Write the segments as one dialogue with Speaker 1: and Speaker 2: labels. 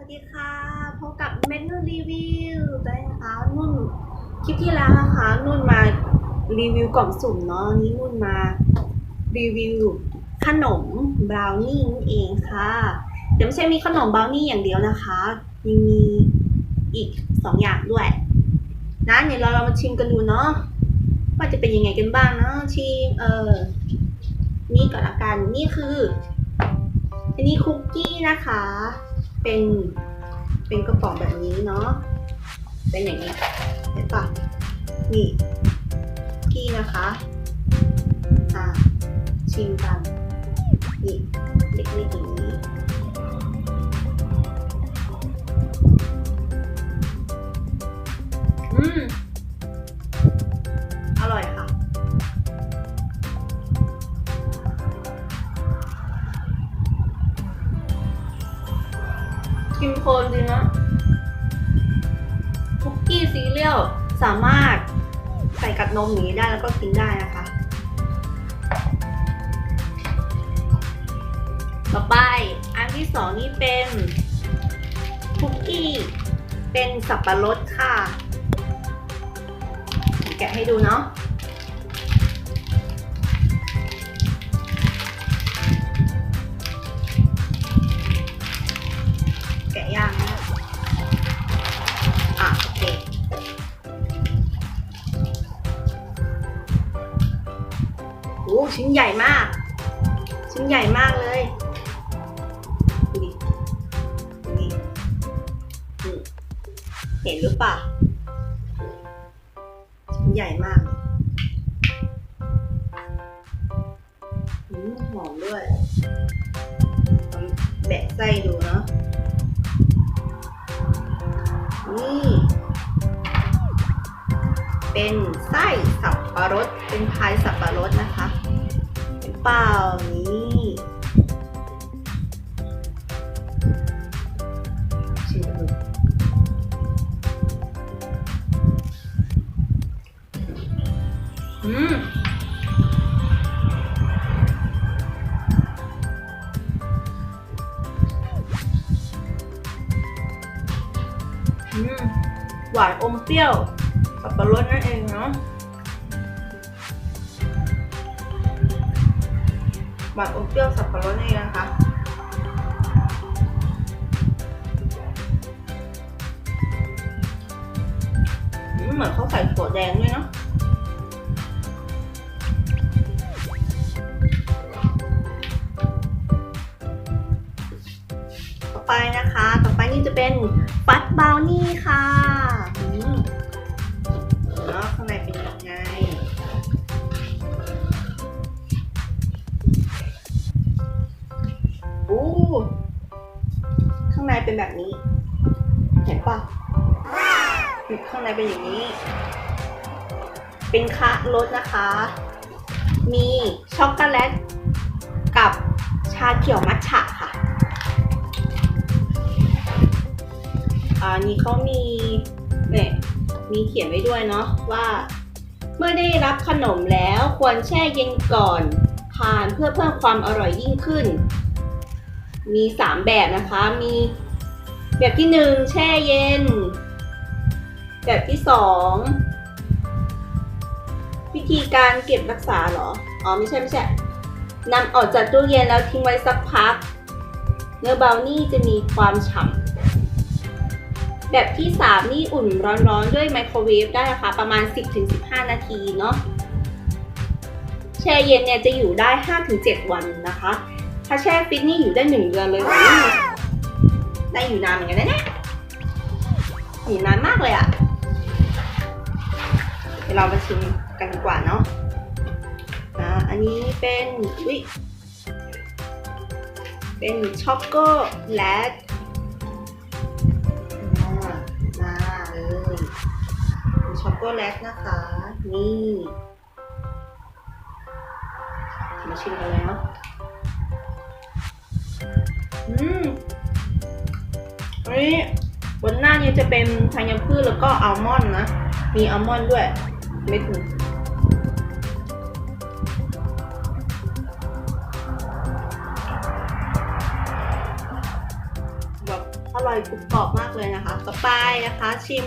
Speaker 1: วัสดีค่ะพบกับเมนูรีวิวด้วยนะคะนุ่นคลิปที่แล้วนะคะ นุ่นมารีวิวกล่องสุ่มเนาะอันนี้นุ่นมารีวิวขนมบราวนี่นั่นเองค่ะแต่ไม่ใช่มีขนมบราวนี่อย่างเดียวนะคะยังมีอีกสองอย่างด้วยนะเดี๋ยวเราเรามาชิมกันดูเนาะว่าจะเป็นยังไงกันบ้างเนาะชิมเออนี่ก่อนละกันนี่คืออันนี้คุกกี้นะคะ เป็น เป็นกระป๋องแบบนี้เนาะ เป็นอย่างนี้เห็นปะนี่กี้นะคะ อ่าชิมกัน นี่เล็กๆอย่างนี้ กินโคนดีนะคุกกี้ซีเรียลสามารถใส่กับนมอย่างนี้ได้แล้วก็กินได้นะคะ ต่อไปอันที่สองนี่เป็นคุกกี้เป็นสับปะรดค่ะ แกะให้ดูเนาะ โอ้ชิ้นใหญ่มาก ชิ้นใหญ่มากเลยดูดินี่เห็นหรือเปล่าชิ้นใหญ่มากอืมหอมด้วยแบะไส้ดูเนาะนี่เป็นไส้สับปะรด เป็นพายสับปะรดนะคะ เปล่านี่ชิมดูอืมอืมหวานอมเปรี้ยวสับปะรดนั่นเองเนาะ หวานอมเปรี้ยวสับปะรดนี่นเองนะคะเหมือนเขาใส่ถั่วแดงด้วยเนาะต่อไปนะคะ ต่อไปนี่จะเป็นฟัดบาวนี่ค่ะ เป็นแบบนี้ เห็นปะข้างในเป็นอย่างนี้ เป็นคะรสนะคะ มีช็อกโกแลตกับชาเขียวมัทฉะค่ะ อันนี้เขามีเนี่ยมีเขียนไว้ด้วยเนาะว่า เมื่อได้รับขนมแล้วควรแช่เย็นก่อนทานเพื่อเพิ่มความอร่อยยิ่งขึ้น มี 3 แบบนะคะ มี แบบที่1แช่เย็น แบบที่2วิธีการเก็บรักษาเหรอ อ๋อไม่ใช่ไม่ใช่นำออกจากตู้เย็นแล้วทิ้งไว้สักพัก เนื้อบราวนี่จะมีความฉ่ำแบบที่ 3 นี่อุ่นร้อนๆ ด้วยไมโครเวฟได้นะคะ ประมาณ 10-15 นาทีเนาะแช่เย็นเนี่ยจะอยู่ได้ 5-7 วันนะคะ ถ้าแช่ฟิตนี่อยู่ได้ 1 เดือนเลยค่ะ ได้อยู่นานเหมือนกันนะเนี่ยอยู่นานมากเลยอะ่ะเดี๋ยวเรามาชิมกันดีกว่าเนาะอ่าอันนี้เป็นวิเป็นช็อกโกแลตมามาเลยช็อกโกแลตนะคะ นี่ มาชิมกันเลยเนาะอืม อันนี้บนหน้านี้จะเป็นธัญพืชแล้วก็อัลมอนด์นะ มีอัลมอนด์ด้วยเม็ดหนึ่งแบบอร่อยกรุบกรอบมากเลยนะคะ ต่อไปนะคะชิม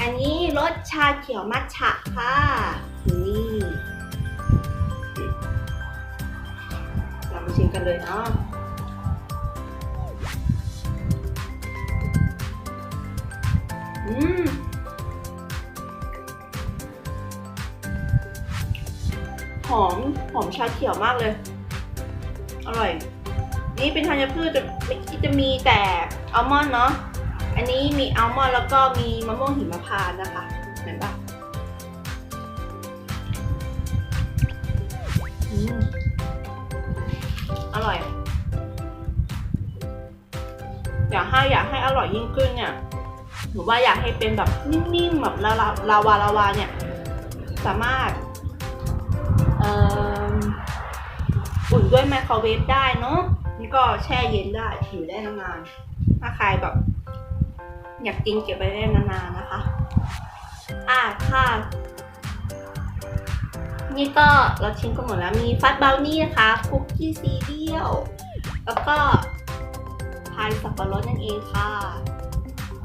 Speaker 1: อันนี้รสชาเขียวมัทฉะค่ะนี่เรามาชิมกันเลยเนาะ อมหอมชาเขียวมากเลย อร่อย นี่เป็นธัญพืชจะไม่คิดจะมีแต่อัลมอนด์เนาะ อันนี้มีอัลมอนด์แล้วก็มีมะม่วงหิมพานต์นะคะเห็นปะอร่อย อยากให้อยากให้อร่อยยิ่งขึ้นเนี่ยหรือว่าอยากให้เป็นแบบนิ่มๆแบบลาลาวาลาวาเนี่ย สามารถ อุ่นด้วยไมโครเวฟได้เนาะนี่ก็แช่เย็นได้อยู่ได้นานๆถ้าใครแบบ อยากกินเก็บไว้ได้นานๆนะคะ อะค่ะนี่ก็เราชิมกันหมดแล้วมีฟัดเบลนี่นะคะคุกกี้ซีเรียลแล้วก็พายสับปะรดนั่นเองค่ะ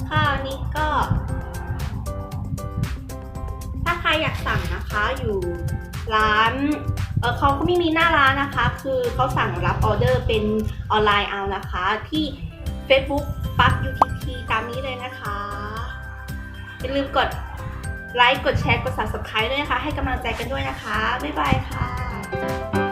Speaker 1: ค่ะนี่ก็ ถ้าใครอยากสั่งนะคะอยู่ ร้านเเขาก็ไม่มีหน้าร้านนะคะ คือเขาสั่งรับออเดอร์เป็นออนไลน์เอานะคะ ที่ Facebook ปัก UTT ตามนี้เลยนะคะ อย่าลืมกดไลค์ กดแชร์ กด subscribe ด้วยนะคะ ให้กำลังใจกันด้วยนะคะ บ๊ายบายค่ะ